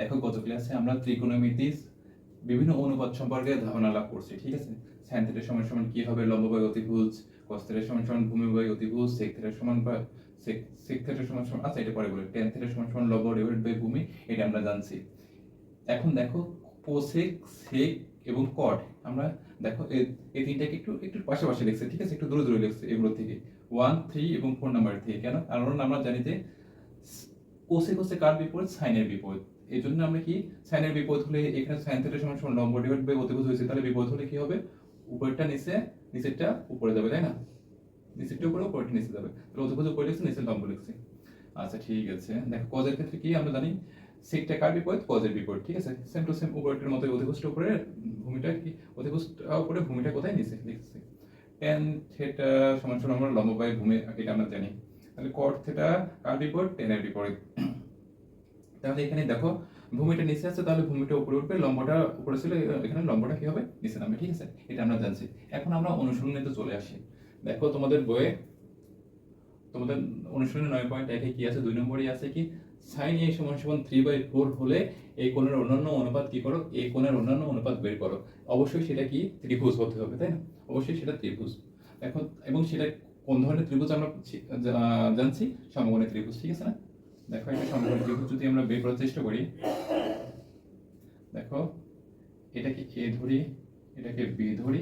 দেখো গত ক্লাসে আমরা ত্রিকোণমিতি বিভিন্ন অনুপাত সম্পর্কে ধারণা লাভ করছি, ঠিক আছে? সাইন থিটার সমান সমান কি হবে? লম্ব বাই অতিভুজ কস থিটার সমান সমান ভূমি বাই অতিভুজ সেক থিটার সমান সেক থিটার সমান সমান আচ্ছা এটা পরে বলি। টেন থিটার সমান সমান লম্ব ডিভাইড বাই ভূমি, এটা আমরা জানছি। এখন দেখো কোসেক সেক এবং কট আমরা দেখো এই তিনটাকে একটু একটু পাশাপাশি লিখছে, ঠিক আছে? একটু দূরে দূরে লিখছে এগুলো থেকে। ওয়ান থ্রি এবং ফোর নাম্বার থেকে, কেন? কারণ আমরা জানি যে কোসে কোসে কার বিপরীত? সাইনের বিপরীত। এই জন্য আমরা কি সাইনের বিপরীত হলে এখানে সাইন থিটা সমান সমান লম্ব ডিভাইড বাই অতিভুজ হয়েছে, তাহলে বিপরীত হলে কি হবে? উপরেরটা নিচে, নিচেরটা উপরে যাবে, তাই না? নিচেরটা উপরে, উপরেরটা নিচে যাবে। তাহলে অতিভুজ উপরে লিখছি, নিচের লম্ব লিখছি। আচ্ছা ঠিক আছে। দেখো কজের ক্ষেত্রে কি আমরা জানি সেকটা কার বিপরীত? কজের বিপরীত, ঠিক আছে? সেম টু সেম উপরেরটার মতো অতিভুজটা উপরে, ভূমিটা কি? অতিভুজটা উপরে, ভূমিটা কোথায়? নিচে, লিখছি। টেন থিটা সমান সমান আমরা লম্ব বাই ভূমি, এটা আমরা জানি। তাহলে কট থিটা কার বিপরীত? টেনের বিপরীত। তাহলে এখানে দেখো, ভূমিটা নিচে আছে, তাহলে ভূমিটা উপরে উঠবে, লম্বটা উপরে ছিল, এখানে লম্বটা কি হবে? নিচে নামবে, ঠিক আছে? এটা আমরা জানছি। এখন আমরা অনুশীলনীতে চলে আসি। দেখো তোমাদের বইয়ে, তোমাদের অনুশীলনী নয় পয়েন্ট একে কি আছে, দুই নম্বরই আছে কি? সাইন এ সমান সমান থ্রি বাই ফোর হলে এই কোণের অন্যান্য অনুপাত কি করো? এই কোণের অন্যান্য অনুপাত বের করো। অবশ্যই সেটা কি? ত্রিভুজ হতে হবে, তাই না? অবশ্যই সেটা ত্রিভুজ। এখন, এবং সেটা কোন ধরনের ত্রিভুজ আমরা জানছি? সমকোণী ত্রিভুজ, ঠিক আছে না? দেখো, এটা সমকোণী ত্রিভুজ যদি আমরা বের করার চেষ্টা করি, দেখো, এটাকে এ ধরি, এটাকে বি ধরি,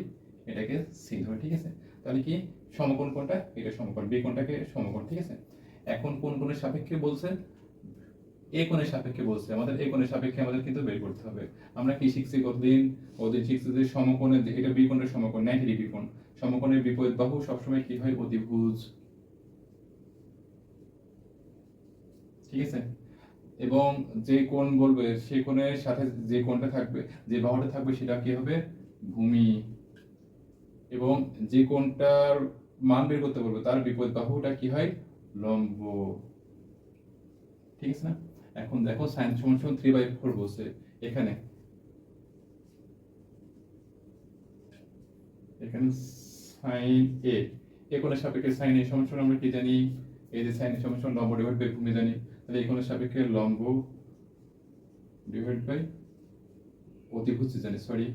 এটাকে সি ধরি, ঠিক আছে? তাহলে কি সমকোণ কোনটা এটা সমকোণ, বি কোনটাকে সমকোণ, ঠিক আছে? এখন কোন কোণের সাপেক্ষে বলছে? এ কোণের সাপেক্ষে বলছে। আমাদের এ কোণের সাপেক্ষে আমাদের কিন্তু বের করতে হবে। আমরা কি শিখছি কতদিন? ওদের শিখছি যে সমকোণের, এটা বি কোণের সমকোণ নাইনটি ডিগ্রি কোণ। সমকোণের বিপরীত বাহু সবসময় কি হয়? অতিভুজ ঠিক আছে? এবং যে কোণ বলবে সে কোণের সাথে যে কোণটা থাকবে, যে বাহুটা থাকবে, সেটা কি হবে? ভূমি। এবং যে কোণটার মান বের করতে বলবে, তার বিপরীত বাহুটা কি হয়? লম্ব। ঠিক আছে না? এখন দেখো সাইন সমান সমান থ্রি বাই ফোর বলছে এখানে। এখানে সাইন এ এ কোণের সাপেক্ষে সাইন এ সমান সমান আমরা কি জানি? এই যে সাইন সমান লম্ব ডিভাইড বাই ভূমি জানি তাহলে এই কোণের সাপেক্ষে লম্ব ডিভাইড বাই অতিভুজ জানি সরি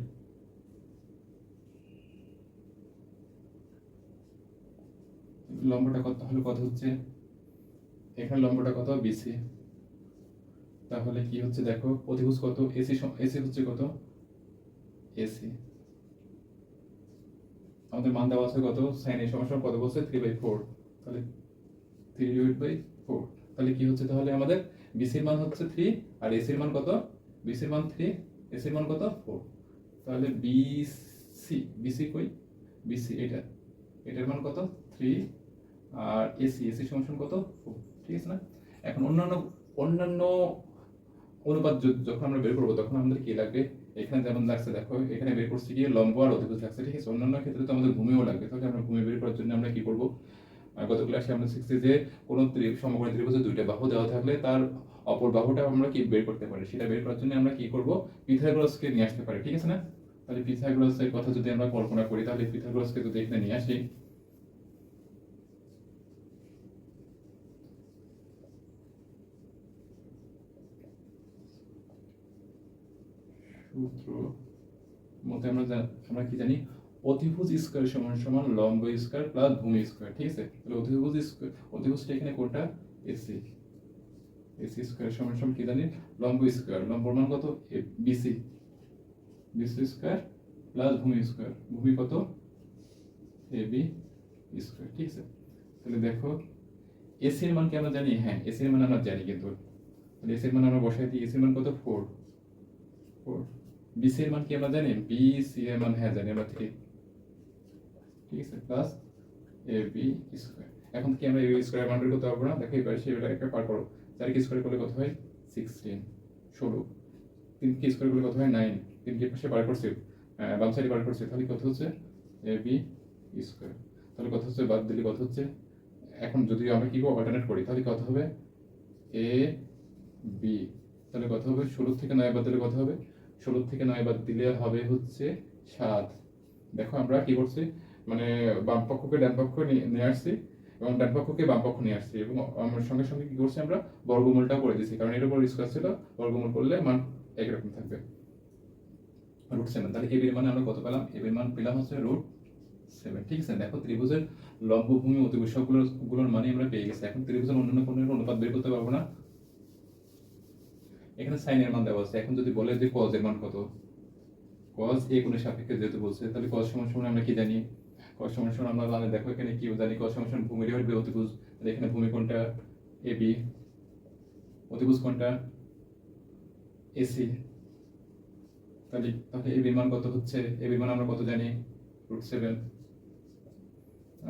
লম্বটা কত, তাহলে কত হচ্ছে? এখানে লম্বটা কত? বিসি তাহলে কি হচ্ছে দেখো, অতিভুজ কত? এসি এসি হচ্ছে কত? এসি আমাদের মান দেওয়া আছে কত? সাইন এর সমস্যা কত বলছে থ্রি বাই ফোর তাহলে থ্রি ডিভাইড বাই ফোর তাহলে কি হচ্ছে? তাহলে আমাদের বিসির মান হচ্ছে থ্রি আর এসির মান কত? বিসির মান থ্রি এসির মান কত? ফোর তাহলে বিসি বিসি কই? বিসি এটা। এটার মান কত? থ্রি আর এসি এসি সমান কত? ফোর ঠিক আছে না? এখন অন্যান্য অন্যান্য অনুপাত যখন আমরা বের করব, তখন আমাদের কি লাগবে? এখানে যেমন লাগছে, দেখো, এখানে বের করছি গিয়ে লম্ব আর অতিভুজ লাগছে, ঠিক আছে? অন্যান্য ক্ষেত্রে তো আমাদের ভূমিও লাগবে। তাহলে আমরা ভূমি বের করার জন্য আমরা কি করব? গত ক্লাসে আমরা শিখছি যে কোনো সমকোণী ত্রিভুজে দুইটা বাহু দেওয়া থাকলে তার অপর বাহুটা আমরা কি বের করতে পারি? সেটা বের করার জন্য আমরা কি করব? পিথাগোরাসকে নিয়ে আসতে পারি, ঠিক আছে না? তাহলে পিথাগোরাসের কথা যদি আমরা কল্পনা করি, তাহলে পিথাগোরাসকে যদি এখানে নিয়ে আসি। সূত্র মতে আমরা আমরা কি জানি? অতিভুজ স্কয়ার সমান সমান লম্ব স্কয়ার প্লাস ভূমি স্কয়ার, ঠিক আছে? তাহলে অতিভুজ স্কয়ার অতিভুজটা এখানে কোনটা? এসি এসি স্কয়ার সমান সমান কি জানি? লম্ব স্কয়ার। লম্বর মান কত? বিসি বিসি স্কয়ার প্লাস ভূমি স্কয়ার। ভূমি কত? এ বি স্কয়ার, ঠিক আছে? তাহলে দেখো এসির মান কি আমরা জানি? হ্যাঁ এসির মান আমরা জানি কিন্তু। তাহলে এসির মান আমরা বসাই দিই। এসির মান কত? ফোর ফোর বিসি এর মান কি আমরা জানি? বি সি এর মান হ্যাঁ জানি আমরা থ্রি ঠিক আছে প্লাস এ বি স্কোয়ার এখন কি আমরা এ স্কোয়ার বের করতে পারব না? দেখো এবার একটা পার করো। চারকে স্কোয়ার করলে কত হয়? সিক্সটিন ষোলো। তিনকে স্কোয়ার করলে কত হয়? নাইন তিনকে পাশে বার করছে বাম সাইডে বার করছে, তাহলে কত হচ্ছে? এ বি স্কোয়ার তাহলে কত হচ্ছে? বাদ দিলে কত হচ্ছে? এখন যদি আমরা কি অল্টারনেট করি, তাহলে কত হবে? এ বি তাহলে কত হবে? ষোলো থেকে নয় বাদ দিলে কত হবে? ষোলো থেকে নয় বাদ দিলে হবে হচ্ছে সাত। দেখো আমরা কি করছি? মানে বাম পক্ষকে ডান পক্ষ নিয়ে আসছি এবং ডান পক্ষকে বাম পক্ষ নিয়ে আসছি এবং আমরা সঙ্গে সঙ্গে কি করছি আমরা? বর্গমূলটা করে দিচ্ছি কারণ এর উপর স্কোয়ার ছিল, বর্গমূল করলে মান একরকম থাকবে। রুট সেভেন তাহলে এ মানে আমরা কত পেলাম? এ মান পেলাম হচ্ছে রুট সেভেন ঠিক আছে? দেখো ত্রিভুজের লম্বভূমি অতিভুজগুলোর মানে আমরা পেয়ে গেছি। এখন ত্রিভুজের অন্যান্য কোণের অনুপাত বের করতে পারব না। এখানে সাইনের মান দেওয়া আছে। এখন যদি বলে যে কজ এর মান কত? কজ এ কোণের সাপেক্ষে যেহেতু বলছে, তাহলে কজ সমান সমান আমরা কি জানি? সমান আমরা জানি, দেখো এখানে কি জানি সমান ভূমি ডিভাইড বাই অতিভুজ। তাহলে এখানে ভূমি কোণটা এ বি অতিভুজ কোণটা এসি তাহলে তাহলে এ বির মান কত হচ্ছে? এ বির মান আমরা কত জানি? রুট সেভেন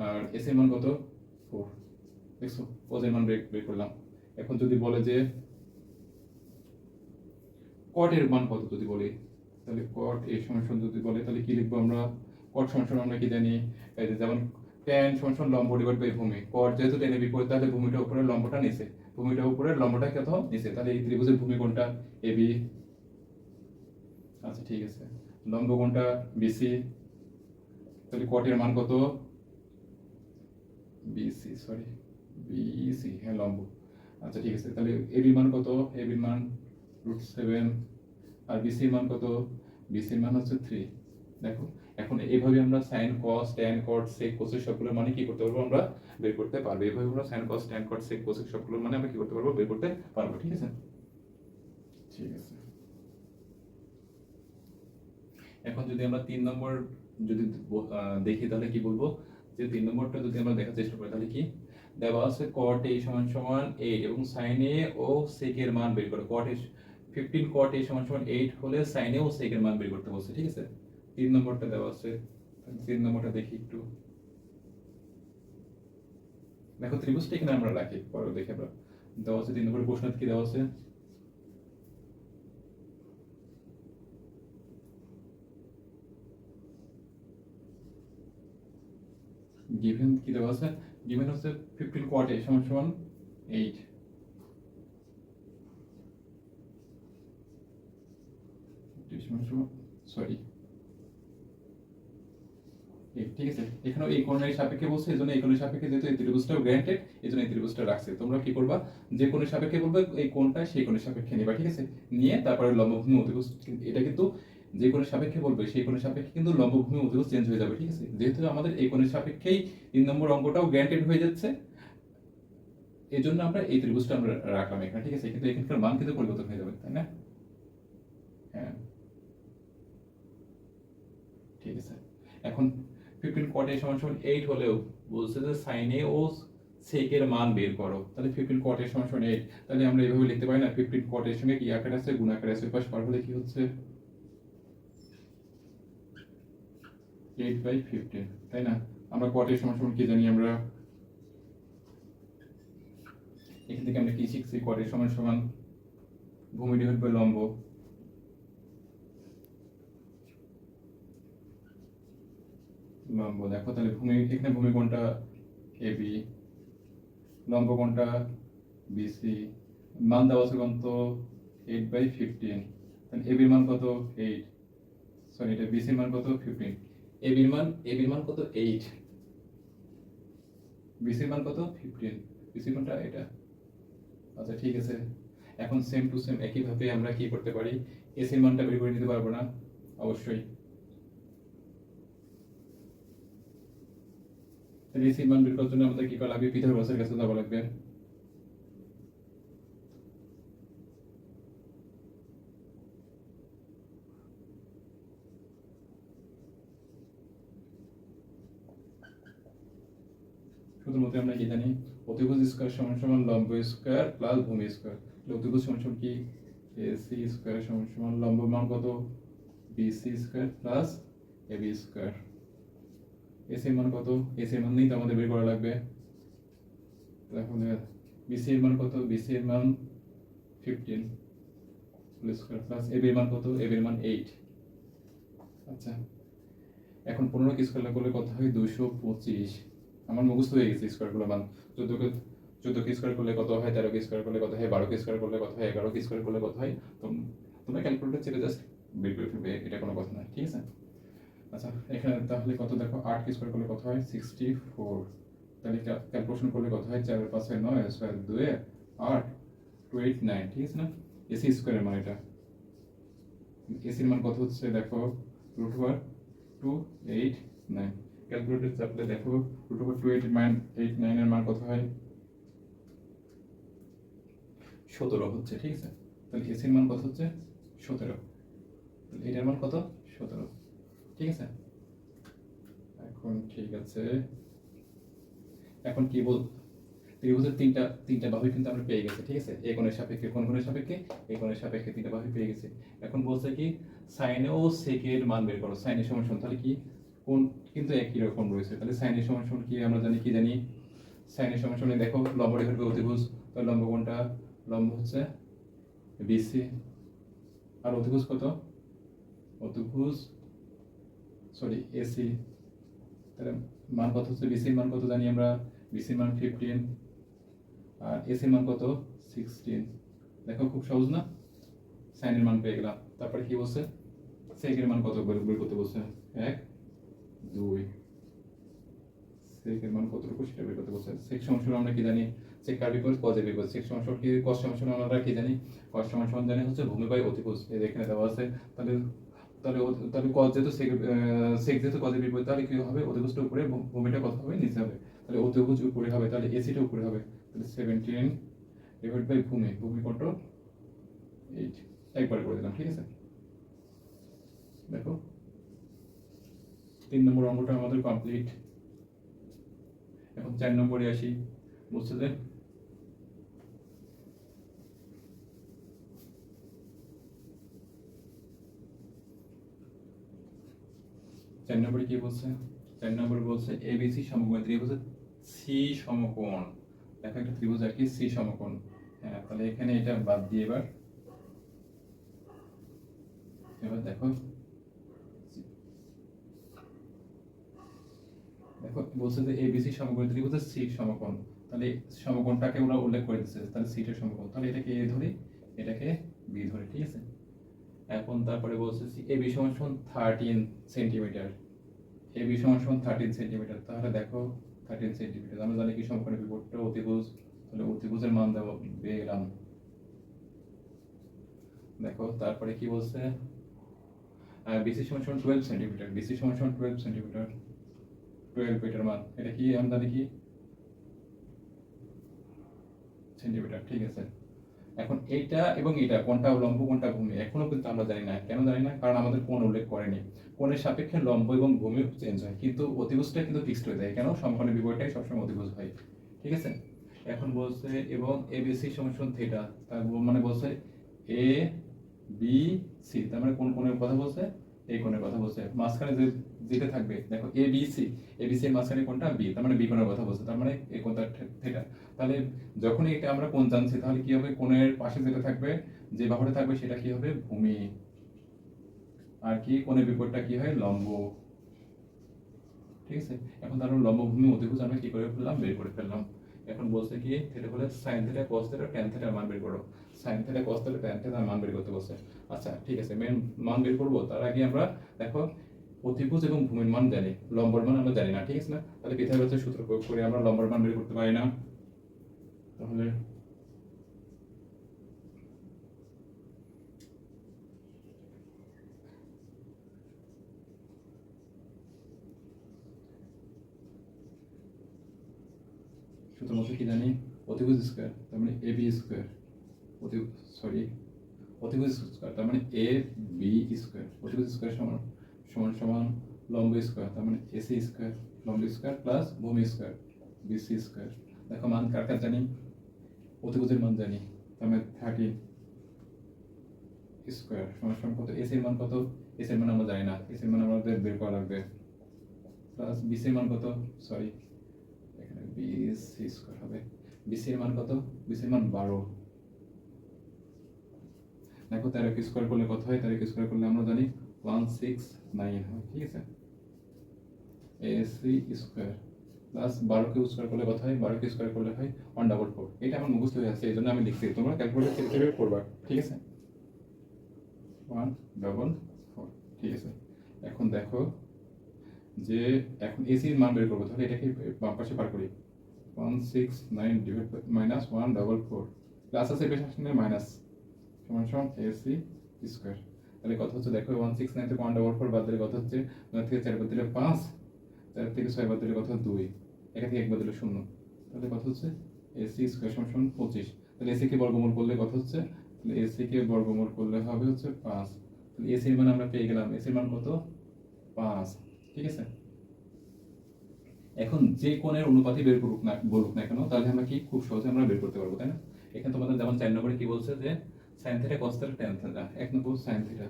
আর এস এর মান কত? ফোর দেখছ? কজের মান বের বের করলাম। এখন যদি বলে যে কট এর মান কত যদি বলি, তাহলে কট এ সমান সমান যদি বলে, তাহলে কি লিখব আমরা? কট সমান আমরা কি জানি? যেমন ট্যান সমান লম্ব ডিভাইড বাই ভূমি। কট যেহেতু টেনে বিপরীত, তাহলে ভূমিটা উপরে লম্বটা নিচে। ভূমিটা উপরে লম্বটা কত নিচে? তাহলে এই ত্রিভুজের ভূমি কোনটা? A, B. আচ্ছা ঠিক আছে। লম্ব কোনটা? বিসি তাহলে কটের মান কত? BC sorry. বিসি হ্যাঁ লম্ব। আচ্ছা ঠিক আছে। তাহলে এবির মান কত? এবির মান রুট সেভেন। আর বিসির মান কত? বিসির মান হচ্ছে থ্রি। দেখো এখন এইভাবে আমরা sine cos tan cot sec cosec সবগুলোর মানে কি করতে পারব আমরা? বের করতে পারব। এইভাবে আমরা sine cos tan cot sec cosec সবগুলোর মানে আমরা কি করতে পারব? বের করতে পারব। ঠিক আছে? ঠিক আছে। এখন যদি আমরা তিন নম্বর যদি দেখি তাহলে কি বলব? যে তিন নম্বরটা যদি আমরা দেখার চেষ্টা করি তাহলে কি? দেওয়া আছে কট এ সমান সমান এইট এবং সাইন এ ও সেক এর মান বের করো। কট এ ফিফটিন কট এ সমান সমান এইট হলে সাইন এ ও সেক এর মান বের করতে বলছে। ঠিক আছে? তিন নম্বরটা দেওয়া আছে। তিন নম্বরটা দেখি একটু। দেখো, ত্রিভুজটা এখানে আমরা রাখি, পরে দেখে আমরা। দেওয়া আছে তিন নম্বরের প্রশ্ন কি দেওয়া আছে? গিভেন কি দেওয়া আছে? গিভেন হচ্ছে ফিফটিন কোয়ার্টে সমান সমান এইট সরি ঠিক আছে? এখানেও এই কোণের সাপেক্ষে বলছে, এই জন্য এই কোণের সাপেক্ষে যেহেতু এই ত্রিভুজটাও গ্র্যান্টেড এই জন্য এই ত্রিভুজটা রাখছে। তোমরা কি করবা? যে কোণের সাপেক্ষে বলবে, এই কোণটা সেই কোণের সাপেক্ষে নিবা, ঠিক আছে? নিয়ে তারপরে লম্বভূমি অতিভুজ, এটা কিন্তু যে কোণের সাপেক্ষে বলবে, সেই কোণের সাপেক্ষে কিন্তু লম্বভূমি অতিভুজ চেঞ্জ হয়ে যাবে, ঠিক আছে? যেহেতু আমাদের এই কোণের সাপেক্ষেই তিন নম্বর অঙ্কটাও গ্র্যান্টেড হয়ে যাচ্ছে এই জন্য আমরা এই ত্রিভুজটা আমরা রাখলাম এখানে, ঠিক আছে? কিন্তু এখানকার মান কিন্তু পরিবর্তন হয়ে যাবে, তাই না? হ্যাঁ। ঠিক আছে। এখন ফিফটিন কট এ সমান সমান এইট হলেও বলছে যে সাইনে ও সেকের মান বের করো। তাহলে ফিফটিন কট এ সমান সমান এইট তাহলে আমরা এইভাবে লিখতে পারি না ফিফটিন কট এর সঙ্গে কি আকার আছে, গুণ আকার আছে পাশ পার হলে কি হচ্ছে? এইট বাই ফিফটিন তাই না? আমরা কট এর সমান সমান কি জানি আমরা? এখান থেকে আমরা কি শিখছি? কট এর সমান সমান ভূমি ডিভাইড বাই লম্ব। লম্ব দেখো তাহলে ভূমি, এখানে ভূমি কোণটা এ বি লম্ব কোণটা বিসি মান দেওয়া আছে কত এইট বাই ফিফটিন তাহলে এবির মান কত? এইট সরি এটা বিসির মান কত? ফিফটিন এবির মান এবির মান কত? এইট বিসির মান কত? ফিফটিন বিসির মানটা এটা। আচ্ছা ঠিক আছে। এখন সেম টু সেম একইভাবে আমরা কি করতে পারি? এসির মানটা বের করে নিতে পারব না? অবশ্যই। এসির মান বের জন্য আমাদের কি করা লাগবে? পিথাগোরাসের কাছে যাওয়া লাগবে। শুধুমাত্র আমরা কি জানি? অতিভুজ স্কোয়ার সমান সমান লম্ব স্কোয়ার প্লাস ভূমি স্কোয়ার। অতিভুজ সমান সমান কি? এসি স্কোয়ার সমান সমান লম্ব মান কত? BC square plus AB square. AC মান কত? এসি মান নেই তো আমাদের বের করা লাগবে। তাহলে বিসি এর মান কত? বিসি এর মান ফিফটিন প্লাস এবি এর মান কত? এবি এর মান এইট আচ্ছা এখন পনেরো স্কোয়ার করলে কত হয় দুশো পঁচিশ। আমার মুখস্থ হয়ে গেছে স্কোয়ারগুলো মান চোদ্দোকে চোদ্দোকে স্কোয়ার করলে কত হয়? তেরোকে স্কোয়ার করলে কত হয়? বারোকে স্কোয়ার করলে কত হয়? এগারোকে স্কোয়ার করলে কত হয়? তোম- তোমরা ক্যালকুলেটর ছেড়ে জাস্ট বের করে ফেলবে, এটা কোনো কথা নয়, ঠিক আছে? আচ্ছা এখানে তাহলে কত দেখো, আট কে স্কোয়ার করলে কত হয়? সিক্সটি ফোর তাহলে ক্যালকুলেশন করলে কত হয়? চারের পাঁচে নয়, ছয় দুয়ে আট টু এইট নাইন ঠিক আছে না? এসি স্কোয়ারের মান এটা। এসির মান কত হচ্ছে দেখো? Root over two eight nine calculator চাপলে দেখো root over two eight nine eight নাইনের মান কত হয়? সতেরো হচ্ছে, ঠিক আছে? তাহলে এসির মান কত হচ্ছে? সতেরো। এটার মান কত? সতেরো। ঠিক আছে? এখন ঠিক আছে। এখন কি বল ত্রিভুজের তিনটা তিনটা বাহু কিন্তু আমরা পেয়ে গেছি, ঠিক আছে? এই কোণের সাপেক্ষে কোন কোণের সাপেক্ষে এই কোণের সাপেক্ষে তিনটা বাহু পেয়ে গেছি। এখন বলছে কি সাইন ও সেকের মান বের করো। সাইনের সমান সমান, তাহলে কি? কোন কিন্তু একই রকম রয়েছে। তাহলে সাইনের সমান সমান কি আমরা জানি, কি জানি? সাইনের সমান সমান দেখো লম্ব রেখার অতিভুজ, তাহলে লম্ব কোনটা লম্ব হচ্ছে বিসি আর অতিভুজ কত? অতিভুজ সরি এসি তাহলে মান কত হচ্ছে? বিসির মান কত জানি আমরা? বিসির মান ফিফটিন আর এসির মান কত? সিক্সটিন দেখো, খুব সহজ না? সাইনের মান পেয়ে গেলাম। তারপরে কি বলছে? সেকের মান কত বের করতে বলছে এক, দুই। সেকের মান কতটুকু সেটা বের করতে বলছে? সেক সমান আমরা কি জানি? সেক কার বিপরীত? কজের বিপরীত। সেক সমান কি? কস সমান আমরা কি জানি? সমান সমান জানি হচ্ছে ভূমি বাই অতিভুজ। এই যে এখানে দেওয়া আছে। তাহলে তাহলে তাহলে কজ যেহেতু সেক যেহেতু কজের বিপরীত, তাহলে কি হবে? অতিভুজটা উপরে ভূমিটা কত হবে? নিচে হবে। তাহলে অতিভুজ উপরে হবে, তাহলে এসিটা উপরে হবে। তাহলে সেভেন্টিন ডিভাইড বাই ভূমি ভূমি কত? এইট একবার করে দিলাম, ঠিক আছে? দেখো। তিন নম্বর অঙ্কটা আমাদের কমপ্লিট এখন চার নম্বরে আসি বলছে যে চার নম্বরে কি বলছে? চার নম্বরে বলছে এবিসি সমকোণ ত্রিভুজের সি সমকোণ। দেখো একটা ত্রিভুজ আর কি সি সমকোণ। হ্যাঁ তাহলে এখানে এটা বাদ দিয়ে এবার এবার দেখো। দেখো, বলছে যে এবিসি সমকোণ ত্রিভুজের সি সমকোণ। তাহলে সমকোণটাকে ওরা উল্লেখ করে দিচ্ছে, তাহলে সিটের সমকোণ। তাহলে এটাকে এ ধরি, এটাকে বি ধরি, ঠিক আছে? এখন তারপরে বলছে এবি সমান থার্টিন সেন্টিমিটার এবি সমান সমান থার্টিন সেন্টিমিটার তাহলে দেখো থার্টিন সেন্টিমিটার আমরা জানি কি সমকোণের বিপরীতটা অতিভুজ, তাহলে অতিভুজের মান দেবো, পেয়ে গেলাম। দেখো, তারপরে কি বলছে? বিসি সমান সমান টুয়েলভ সেন্টিমিটার বিসি সমান সমান টুয়েলভ সেন্টিমিটার টুয়েলভ এটার মান। এটা কি, আমরা জানি কি? সেন্টিমিটার ঠিক আছে। এখন এটা এবং এটা, কোনটা লম্ব, কোনটা ভূমি এখনও কিন্তু আমরা জানি না, কেন জানি না, কারণ আমাদের কোন উল্লেখ করেনি। কোণের সাপেক্ষে লম্ব এবং ভূমি চেঞ্জ হয়, কিন্তু অতিভুজটা কিন্তু ফিক্সড হয়ে যায়, কেন? সমকোণের বিপরীতটাই সবসময় অতিভুজ হয়, ঠিক আছে? এখন বলছে, এবং এ বি সি সমান থিটা তার মানে বলছে এ বি সি তার মানে কোন কোণের কথা বলছে? এই কোণের কথা বলছে। মাঝখানে যে যেটা থাকবে, দেখো A B C A B C এর মাঝখানে কোনটা বি তার মানে বি কোণের কথা বলছে, তার মানে এই কোণটা থিটা তাহলে যখনই এটা আমরা কোণ জানছি, তাহলে কি হবে? কোণের পাশে যেটা থাকবে, যে বাহুটা থাকবে, সেটা কি হবে? ভূমি। আর কি? কোণের বিপরীতটা কি হয়? লম্ব। ঠিক আছে? এখন তার লম্ব ভূমি অতিভুজ আমরা কি করে ফেললাম বের করে ফেললাম। এখন বলছে কি এটা হলে sine theta cos theta tan থিটার মান বের করো। Sine theta cos theta tan থিটার মান বের করতে বলছে। আচ্ছা ঠিক আছে মেন মান বের করব, তার আগে আমরা দেখো অতিভুজ এবং ভূমির মান জানি, লম্বর মান আমরা জানি না, ঠিক আছে না? তাহলে পিথাগোরাসের সূত্র প্রয়োগ করে আমরা লম্বর মান বের করতে পারি না। তাহলে সূত্র মতো কি জানি? অতিভুজ স্কোয়ার তার মানে এ বি স্কোয়ার অতি সরি অতিভুজ স্কোয়ার তার মানে এ বি স্কোয়ার অতিভুজ স্কোয়ার সমান সমান সমান লম্ব স্কোয়ার তার মানে এসি স্কোয়ার লম্ব স্কোয়ার প্লাস ভূমি স্কোয়ার বিসি স্কোয়ার দেখো মান কার কার জানি? অতিভুজের মান জানি, তার মানে থার্টি স্কোয়ার সমান সমান কত? এসির মান কত? এসির মান আমরা জানি না। এসির মান আমাদের বের করা লাগবে। প্লাস বিসির মান কত? সরি বিসি স্কোয়ার হবে। বিসির মান কত? বিসির মান বারো। দেখো, তেরো স্কোয়ার করলে কত হয়? তেরো স্কোয়ার করলে আমরা জানি ওয়ান সিক্স নাইন হয়, ঠিক আছে? এসি স্কোয়ার প্লাস বারোকে স্কোয়ার করলে কত হয়? বারোকে স্কোয়ার করলে হয় ওয়ান ডাবল ফোর এটা আমার মুখস্থ হয়ে আছে, এই জন্য আমি লিখছি। তোমরা ক্যালকুলেটর হিসেবে করবা, ঠিক আছে? ওয়ান ডাবল ফোর ঠিক আছে? এখন দেখো যে, এখন এসির মান বের করব, তাহলে এটাকে বাম পাশে পার করি। One six nine divide minus one double four plus আছে পেশ আসলে মাইনাস সমান সমান এসি স্কোয়ার তাহলে কত হচ্ছে? দেখো ওয়ান সিক্স নাইন থেকে ওয়ান ডবল ফোর বাদ দিলে কত হচ্ছে? নয় থেকে চার বাদ দিলে পাঁচ। চার থেকে ছয় বাদ দিলে কত? দুই। এখান থেকে এক বাদ দিলে শূন্য। তাহলে কত হচ্ছে? এসি স্কোয়ার সমান সমান পঁচিশ। তাহলে এসি কে বর্গমূল করলে কত হচ্ছে? তাহলে এসি কে বর্গমূল করলে হবে হচ্ছে পাঁচ। তাহলে এসির মান আমরা পেয়ে গেলাম। এসির মান কত? পাঁচ। ঠিক আছে? এখন যে কোণের অনুপাতি বের করুক না, বলুক না কেন, তাহলে আমরা কি খুব সহজে আমরা বের করতে পারব, তাই না? এখানে তোমাদের যেমন চার নম্বরে কি বলছে যে sine theta cos theta tan theta এক নম্বর sine theta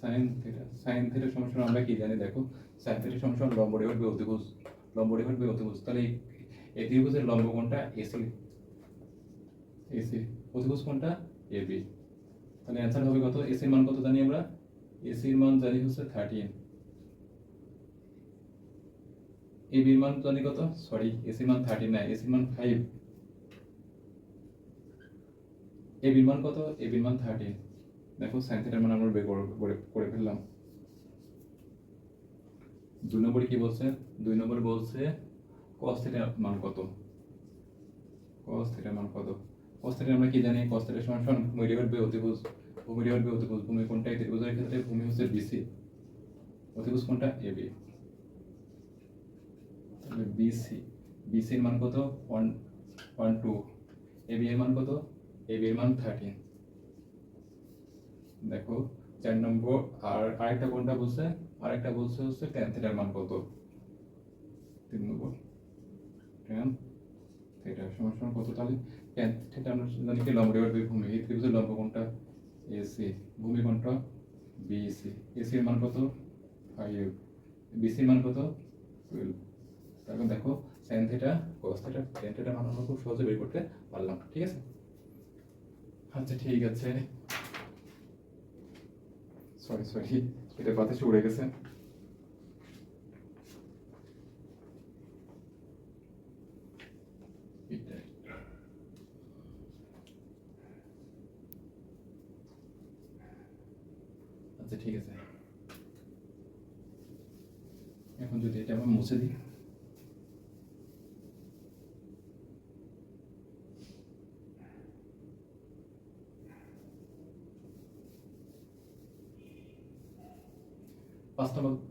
sine theta sine theta সমস্যা আমরা কি জানি, দেখো সাইন থিটা সমস্যা লম্ব রেখার বি অতিভুজ, লম্ব রেখার বি অতিভুজ, তাহলে এই ত্রিভুজের লম্ব কোণটা এসি এসি অতিভুজ কোণটা এবি তাহলে অ্যান্সার হবে কত? এসির মান কত জানি আমরা? এসির মান জানি হচ্ছে থার্টিন এ বির মান জানি কত? সরি এসির মান থার্টি নাই এসির মান ফাইভ এ বির মান কত? এ বির মান থার্টি দেখো সাইন থিটার মান আমরা বের করে- ফেললাম। দুই নম্বরে কি বলছে? দুই নম্বরে বলছে কস থিটার মান কত? কস থিটার মান কত? কস থিটা আমরা কি জানি? কস থিটার সমান সমান ভূমি বই অতিভুজ। ভূমি বই অতিভুজ। ভূমি কোনটা? এই ত্রিভুজের ক্ষেত্রে ভূমি হচ্ছে বিসি অতিভুজ কোনটা? এবি তাহলে বিসি বিসির মান কত? One one two A B এর মান কত? এ বি এর মান থার্টিন দেখো, চার নম্বর, আর আরেকটা কোনটা বলছে? আরেকটা বলছে হচ্ছে টেন থিটার মান কত? তিন নম্বর। টেন থিটা সমান সমান কত তাহলে? টেন থিটা আমরা জানি কি? লম্ব রেখার দুই ভূমি। এই ত্রিভুজের লম্ব কোনটা? এসি ভূমি কোনটা? বিসি এসির মান কত? ফাইভ বিসির মান কত? টুয়েলভ তারপর দেখো sine theta cos theta tan theta মান আমরা খুব সহজে বের করতে পারলাম, ঠিক আছে? আচ্ছা ঠিক আছে। সরি সরি এটা বাতাসে উড়ে গেছে এটাই। আচ্ছা ঠিক আছে এখন যদি এটা আমরা মুছে দিই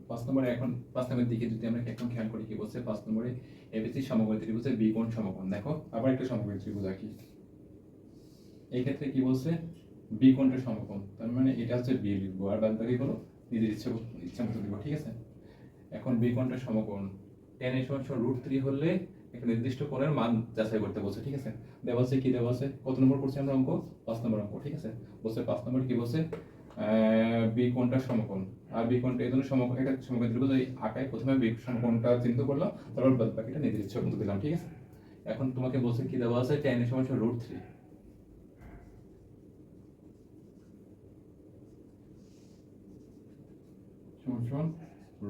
পাঁচ নম্বর এখন পাঁচ নম্বরের দিকে যদি আমরা এখন খেয়াল করি কি বলছে, পাঁচ নম্বরে এবিসি সমকোণী ত্রিভুজের বি কোণ সমকোণ। দেখো, আবার একটা সমকোণী ত্রিভুজ আঁকি এই ক্ষেত্রে কি বলছে? বি কোণটা সমকোণ। তার মানে এটা হচ্ছে বি লিখব। আর বাদ বাকি হলো নিজের ইচ্ছা ইচ্ছা মতো দিব ঠিক আছে? এখন বি কোণটা সমকোণ। টেন এর সমান রুট থ্রি হলে একটা নির্দিষ্ট কোণের মান যাচাই করতে বলছে, ঠিক আছে? দেওয়া আছে কি দেওয়া আছে? কত নম্বর করছি আমরা অঙ্ক? পাঁচ নম্বর অঙ্ক, ঠিক আছে? বলছে পাঁচ নম্বর কি বলছে? বি কোণটা সমকোণ? আর বি কোণটা এই সমকোণ একটা সমকোণ ত্রিভুজ আঁকায় প্রথমে বি সমকোণটা চিহ্নিত করলাম, তারপর বাদ বাকিটা নিজের মতো দিলাম, ঠিক আছে? এখন তোমাকে বলছে কি দেওয়া আছে? টেন সমান রুট থ্রি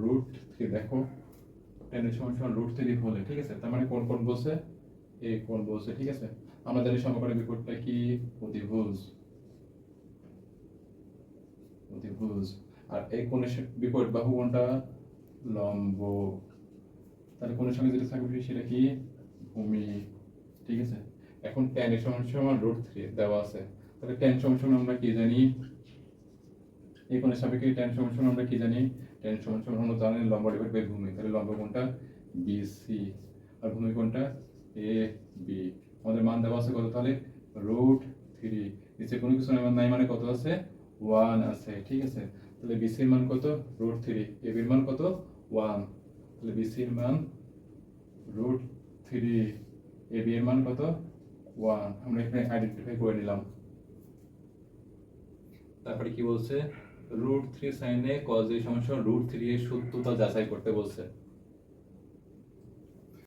রুট থ্রি দেখো। টেন সমান রুট থ্রি হলে, ঠিক আছে? তার মানে কোন কোন বলছে? এ কোন বলছে, ঠিক আছে? আমাদের সমকোণের বিপরীতটা কি? অতিভুজ। অতিভুজ আর এই কোণের বিপরীত বাহু কোনটা লম্ব। তাহলে কোণের সঙ্গে যেটা থাকবে সেটা কি? ভূমি। ঠিক আছে? এখন টেন এর সমান সমান রুট থ্রি দেওয়া আছে। তাহলে টেন সমান সমান আমরা কি জানি? এই কোণের সাপেক্ষে টেন সমান সমান আমরা কি জানি? টেন সমান সমান আমরা জানি লম্ব ডিভাইড বাই ভূমি। তাহলে লম্ব কোণটা বিসি আর ভূমি কোণটা এ বি আমাদের মান দেওয়া আছে কত তাহলে? রুট থ্রি নিচে কোনো কিছু নাই মানে কত আছে? ওয়ান আছে, ঠিক আছে? তাহলে বিসির মান কত? রুট থ্রি এ বির মান কত? ওয়ান তাহলে বিসির মান রুট থ্রি এ বি এর মান কত? ওয়ান আমরা এখানে আইডেন্টিফাই করে নিলাম। তারপরে কি বলছে? রুট থ্রি সাইনে কজ এই সমস্যা রুট থ্রি এর সত্যতা যাচাই করতে বলছে।